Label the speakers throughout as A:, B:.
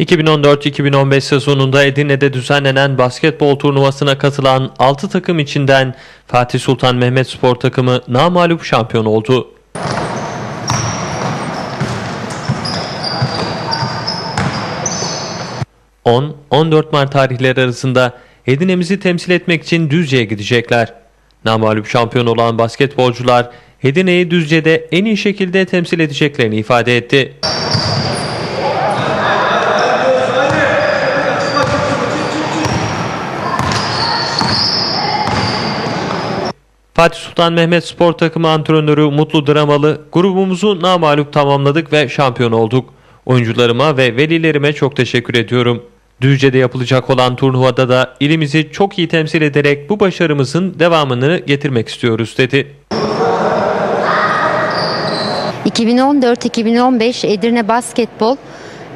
A: 2014-2015 sezonunda Edirne'de düzenlenen basketbol turnuvasına katılan 6 takım içinden Fatih Sultan Mehmet Spor takımı namağlup şampiyon oldu. ...10-14 Mart tarihleri arasında Edirne'mizi temsil etmek için Düzce'ye gidecekler. Namağlup şampiyon olan basketbolcular Edirne'yi Düzce'de en iyi şekilde temsil edeceklerini ifade etti. Fatih Sultan Mehmet Spor Takımı antrenörü Mutlu Dramalı, grubumuzu namağlup tamamladık ve şampiyon olduk. Oyuncularıma ve velilerime çok teşekkür ediyorum. Düzce'de yapılacak olan turnuvada da ilimizi çok iyi temsil ederek bu başarımızın devamını getirmek istiyoruz dedi.
B: 2014-2015 Edirne Basketbol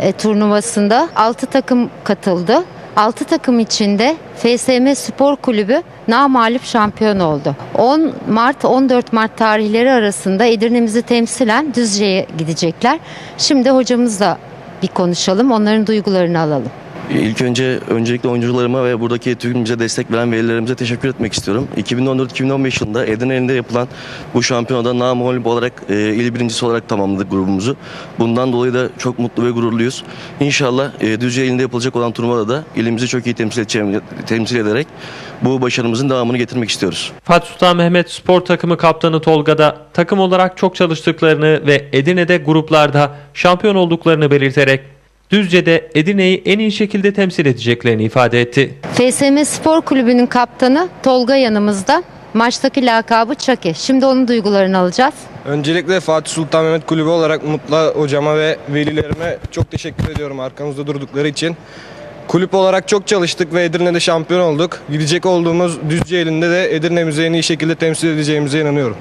B: e, turnuvasında 6 takım katıldı. 6 takım içinde FSM Spor Kulübü namalip şampiyon oldu. 10 Mart 14 Mart tarihleri arasında Edirne'mizi temsilen Düzce'ye gidecekler. Şimdi hocamızla bir konuşalım. Onların duygularını alalım.
C: İlk önce öncelikle oyuncularıma ve buradaki tüm bize destek veren velilerimize teşekkür etmek istiyorum. 2014-2015 yılında Edirne'de yapılan bu şampiyonada namağlup olarak e, il birincisi olarak tamamladık grubumuzu. Bundan dolayı da çok mutlu ve gururluyuz. İnşallah e, Düzce ilinde yapılacak olan turnuvada da ilimizi çok iyi temsil, edeceğim, temsil ederek bu başarımızın devamını getirmek istiyoruz.
A: Fatih Sultan Mehmet Spor Takımı kaptanı Tolga da takım olarak çok çalıştıklarını ve Edirne'de gruplarda şampiyon olduklarını belirterek Düzce'de Edirne'yi en iyi şekilde temsil edeceklerini ifade etti.
B: FSM Spor Kulübü'nün kaptanı Tolga yanımızda. Maçtaki lakabı Çaki. Şimdi onun duygularını alacağız.
D: Öncelikle Fatih Sultan Mehmet Kulübü olarak Mutlu hocama ve velilerime çok teşekkür ediyorum arkamızda durdukları için. Kulüp olarak çok çalıştık ve Edirne'de şampiyon olduk. Gidecek olduğumuz Düzce elinde de Edirne'mizi en iyi şekilde temsil edeceğimize inanıyorum.